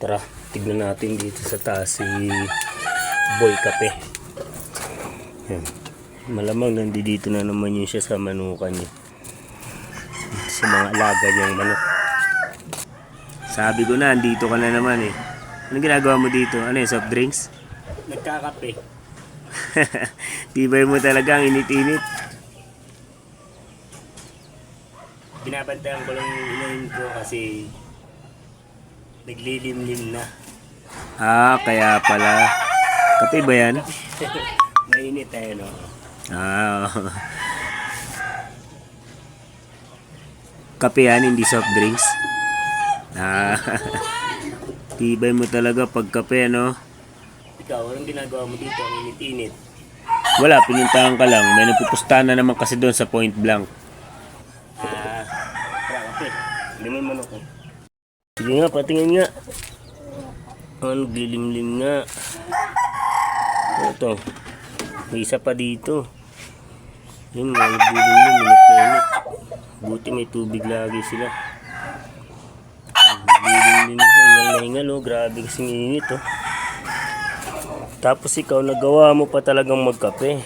Tara, tignan natin dito sa taas si Boy Kape. Yan. Malamang nandito na naman yun siya sa manukan niya. Sa mga alaga niyang manok. Sabi ko na, andito ka na naman eh. Anong ginagawa mo dito? Ano yung soft drinks? Nagkakape. Tibay mo talaga ang init-init. Binabantayan ko lang yung inahin ko kasi naglilimlim na. Ah, kaya pala. Kape ba yan? Mainit tayo, no? Ah. Kape yan, hindi soft drinks. Ah. Tibay mo talaga pag kape, no? Ikaw, anong ginagawa mo dito? Ang init-init. Wala, pinintahan ka lang. May napupustahan na naman kasi doon sa point blank. Ah, tara kape. Liman mo ko. Sige nga, patingin nga. Ang naglilimlim nga. Ito. May isa pa dito. Yun, mga naglilimlim. Minit na init. Buti may tubig lagi sila. Naglilimlim. Hingal na oh. Grabe kasing init, oh. Tapos ikaw, nagawa mo pa talagang magkape.